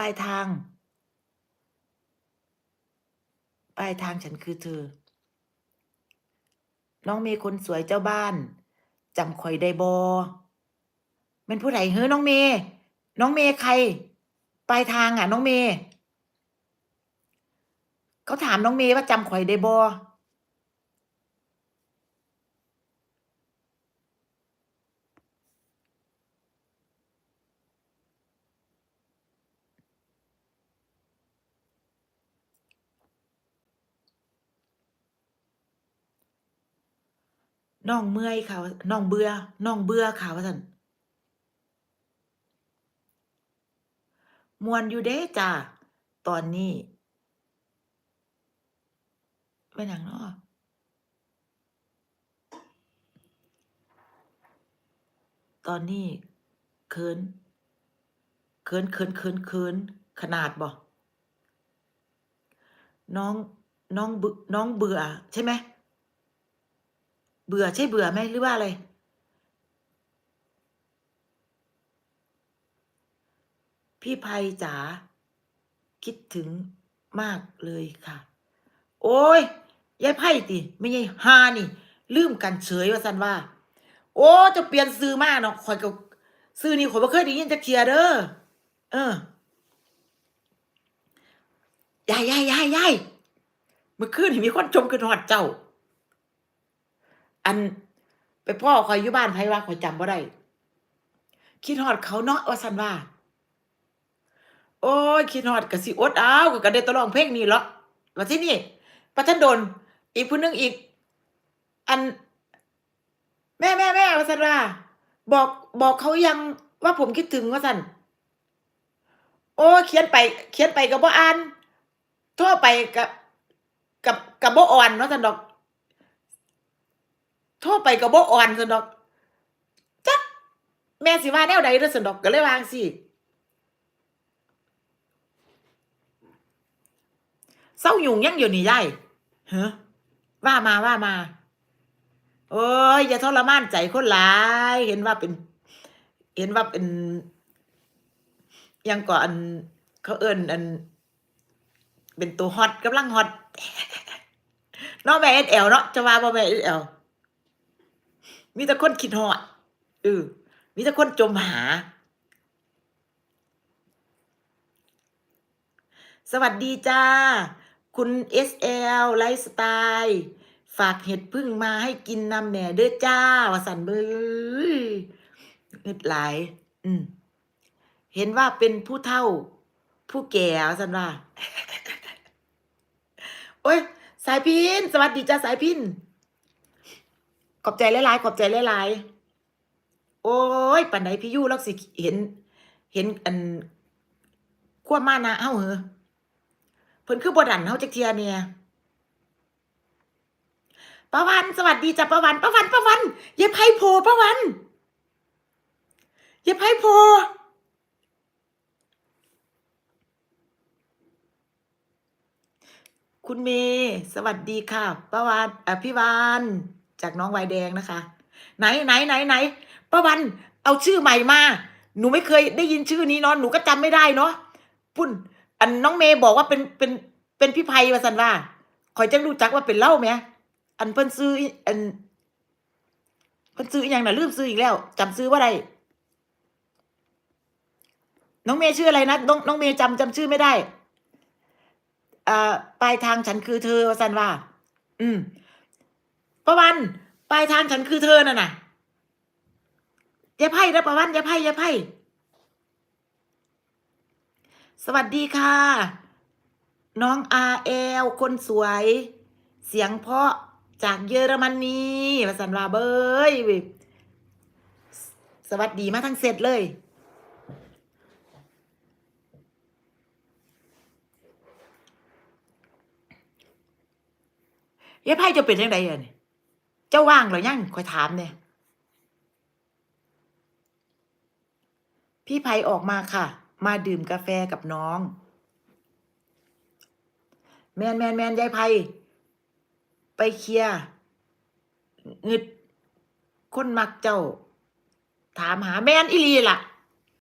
ปลายทาง ปลายทางฉันคือเธอ น้องเมย์คนสวยเจ้าบ้านจำข่อยได้บอเป็นผู้ใดเฮ้อน้องเมย์น้องเมย์ใคร ปลายทางอะ น้องเมย์เขาถามน้องเมย์ว่าจำข่อยได้บอ น้องเมื่อยค่ะว่าน้องเบื่อน้องเบื่อค่ะว่าสันมวนอยู่เด้จ้าตอนนี้ไปหนังเนาะตอนนี้เคินเคินเคินเคินเคินขนาดบ่น้องน้องเบื่อน้องเบื่อใช่ไหม เบื่อใช่เบื่อไหมหรือว่าอะไร พี่ภัยจ๋าคิดถึงมากเลยค่ะ โอ้ยยายไพ่ติไม่ใช่ฮานี่ ลืมกันเฉยว่าสันว่า โอ้จะเปลี่ยนซื้อมากเนาะข่อยก็ซื้อนี่ขอยบ่เคยได้ยินจักเทียเด้อเออยายยายยายยายเมื่อคืนนี่มีคนชมขึ้นฮอดเจ้า อัน ไปพ่อข่อยอยู่บ้านไผว่าข่อยจำบ่ได้คิดฮอดเขาเนาะว่าซั่นว่า โอ้ยคิดฮอดก็สิอดเอาก็ก็ได้แตะร้องเพลงนี้เหรอว่าที่นี่ปะทันโดน อีกผู้นึงอีก อัน แม่แม่แม่ว่าซั่นว่า บอกบอกเขายังว่าผมคิดถึงว่าซั่นโอ้เขียนไป เขียนไปก็บ่อ่านโทรไปกับกับกับบ่อ่อนว่าซั่นดอก โทรไปก็บ่อ่อนซั่นดอกจักแม่สิว่าแนวใดเด้อซั่นดอกก็เลยวางซี้เศร้ายุ่งยังอยู่นี่ยายฮะว่ามาว่ามา โอ้ยอย่าทรมานใจคนหลาย เห็นว่าเป็น เห็นว่าเป็น ยังก่อนเขาเอิ้นอัน เป็นตัวฮอตกำลังฮอตเนาะแม่ SL เอลเนาะจะว่าบ่แม่ SL มีแต่คนคิดฮอดเออมีแต่คนจมหา สวัสดีจ้า คุณ SL ไลฟ์สไตล์ฝากเห็ดพึ่งมาให้กินนำแหน่เด้อจ้าวสันเบยอึดหลาย อืม เห็นว่าเป็นผู้เฒ่า ผู้แก่สันว่า โอ้ย สายพิน สวัสดีจ้าสายพิน ขอบใจหลายๆขอบใจหลายๆโอ้ยปันไหนพี่ยู่แล้วสิเห็น เห็นอันขั้วมานะเฮาเหรอเพิ่นคือบดันเฮาจักเทียเนี่ยป้าวันสวัสดีจ้ะป้าวันป้าวันป้าวันอย่าไพ่โพป้าวันอย่าไพ่โพคุณเมย์สวัสดีค่ะป้าวานอะพี่วาน จากน้องวายแดงนะคะ ไหนไหนไหนไหนป้าวันเอาชื่อใหม่มา หนูไม่เคยได้ยินชื่อนี้เนาะหนูก็จำไม่ได้เนาะพุ่น อันน้องเมย์บอกว่าเป็นเป็นเป็นพี่ไพว่าสันว่าคอยจังรู้จักว่าเป็นเล่าไหมอันเพิ่นซื้ออันเพิ่นซื้ออย่างน่ะลืมซื้ออีกแล้วจำซื้อว่าไรน้องเมย์ชื่ออะไรนะน้องน้องเมย์จำจำชื่อไม่ได้อ่าปลายทางฉันคือเธอสันว่า อืม ประวันปลายทางฉันคือเธอน่ะน่ะย่าไพ่นะประวันย่าไพ่ย่าไพ่สวัสดีค่ะ น้องอาเอลคนสวย เสียงเพาะจากเยอรมนีภาษาว่าเบยสวัสดีมาทั้งเสร็จเลยเย้ไพ่จะเป็นยังไงอะนี่ เจ้าว่างหรือยังคอยถามเนี่ย พี่ไพออกมาค่ะ มาดื่มกาแฟกับน้อง แมนแมนแมนยายไพไปเคลียร์งึดคนมักเจ้า ถามหาแมนอีลีล่ะ